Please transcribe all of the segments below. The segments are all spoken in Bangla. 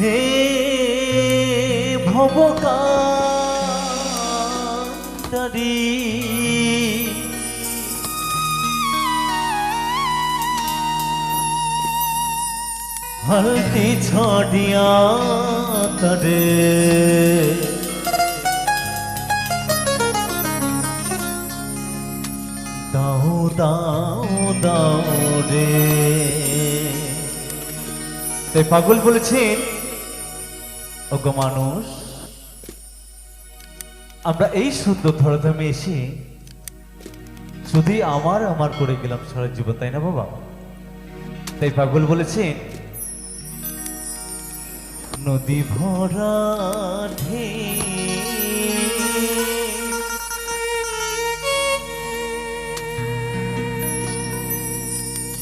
হে ভবকারি হলতি ছড়িয়া তরে দাও দাও দাও রে। তাই পাগল বলেছেন ওগো মানুষ, আমরা এই সুন্দর ধরাধামে এসে শুধু আমার আমার করে গেলাম সারা জীবন, তাই না বাবা? তাই পাগল বলেছেন নদী ভরা ঢেউ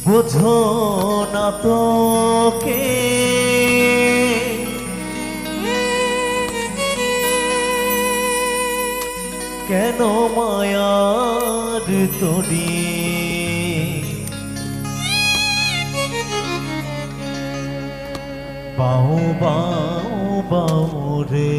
বুঝো না তো কে কেন মায়ার তরি বাউ বাউ বাউ রে।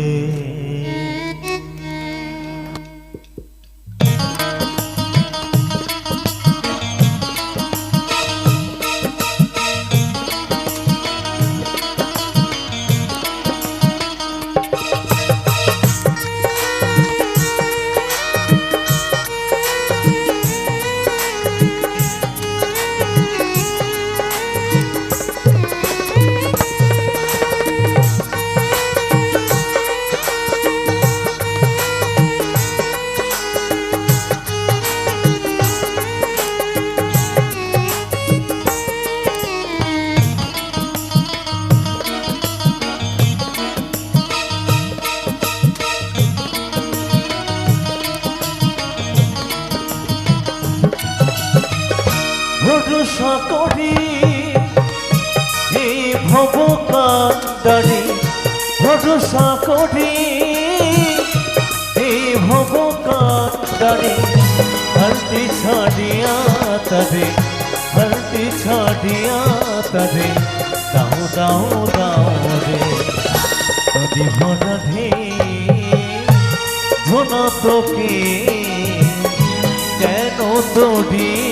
করি এই ভব কান্দারি ভরসা করি এই ভব কান্দারি হলতি ছাড়িয়া তবে হলতি ছাড়িয়া তবে দাও দাও দাও রে নদী ভরা ধে ধনা তোকে কেন তোরি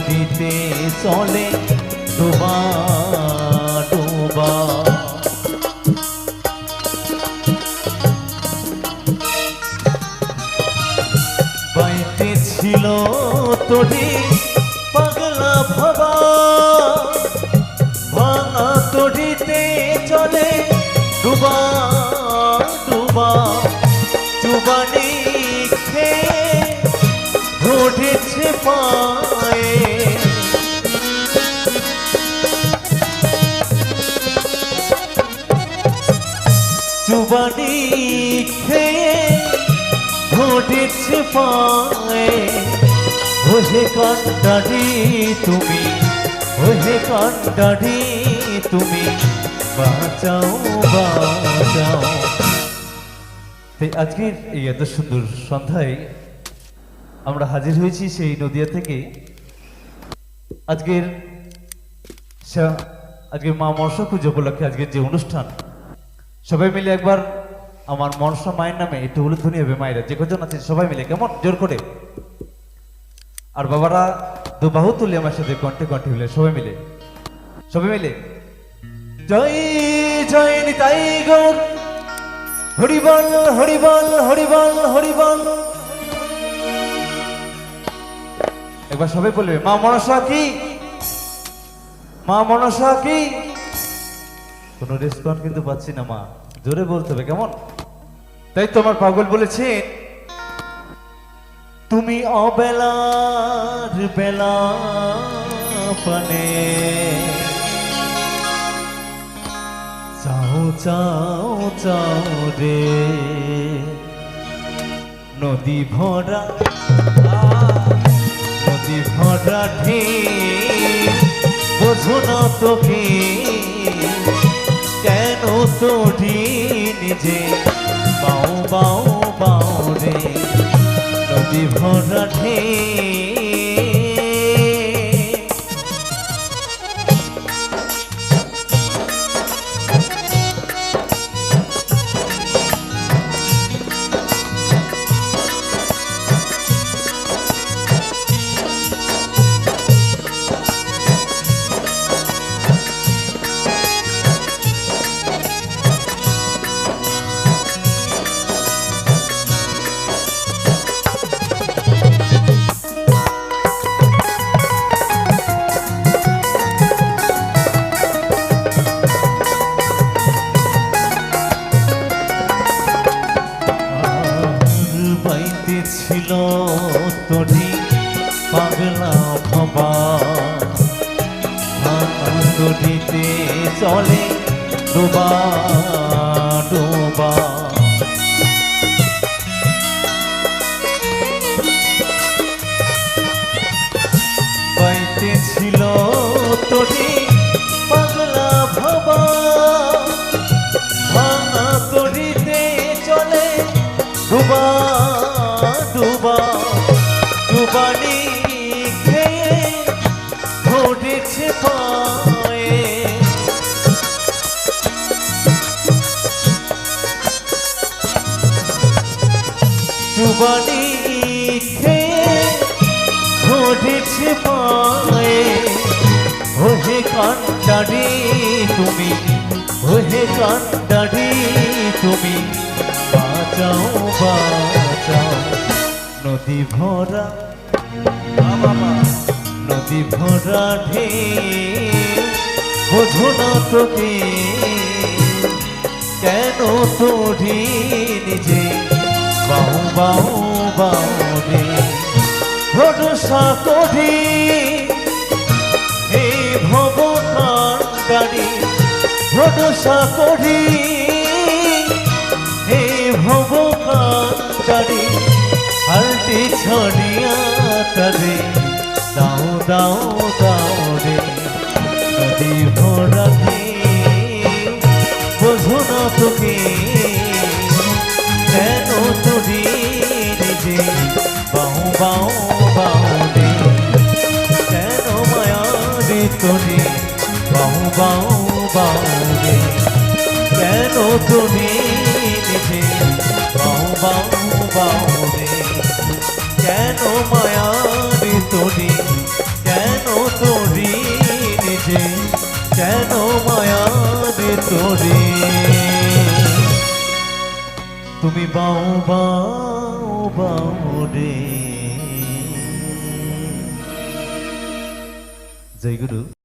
তরিতে চলে ডোবা ডোবা। বাইতে ছিল তরি চুবানি খেয়ে ঘটেছে পায়ে। ওহে কান্ডারি তুমি, ওহে তুমি, বাঁচাও বাঁচাও। আজকের এই এত সুন্দর সন্ধ্যায় আমরা হাজির হয়েছি সেই নদিয়া থেকে। আজকের আজকের মা পুজো উপলক্ষে আজকের যে অনুষ্ঠান সবাই মিলে একবার আমার মনসা মায়ের নামে একটু হলুধ্বনি হবে মায়েরা, যে কজন আছে সবাই মিলে, কেমন? জোর করে। আর বাবারা, দু বাহু তুলে আমার সাথে কণ্ঠে কণ্ঠে মিলে সবাই মিলে। সবাই মিলে। জয় জয় নিতাই গৌর হরিবল হরিবল হরিবল হরিবল। একবার সবাই বলবে, মা মনসা কি? মা মনসা কি? কোনো রেসপন্স কিন্তু পাচ্ছি না, মা। জোরে বলতে হবে, কেমন? তাই তোমার পাগল বলেছেন তুমি অবেলার বেলা পানে চাও চাও চাও রে। নদী ভরা নদী ভরা ঢেউ বোঝো না তোকে নিজে বাও বাও বাও রে নদী ভরা ঢেউ চলে ডোবা ডুবানি খেয়ে ঘটেছে পায়ে। ওহে কান্ডারি তুমি, ওহে কান্ডারি তুমি বাঁচাও বাঁচাও নদী ভরা নদী ভরা ঢে। বোঝো না তোকে, কেন তোরি নিজে? বাউ বাউ বাউ রে। ভরসা করি হে ভবকান্ডারি ভরসা করি হে ভবকান্ডারি হালটি ছড়িয়া তরে দাও দাও দাও তোরে বাহু বাহু বাহু রে। কেন তুমি নিজে বাহু বাহু বাহু রে? কেন মায়া রে তোরে কেন তোরি নিজে? কেন মায়া রে তুমি বাউ বাউ বাউ রে। জয় গুরু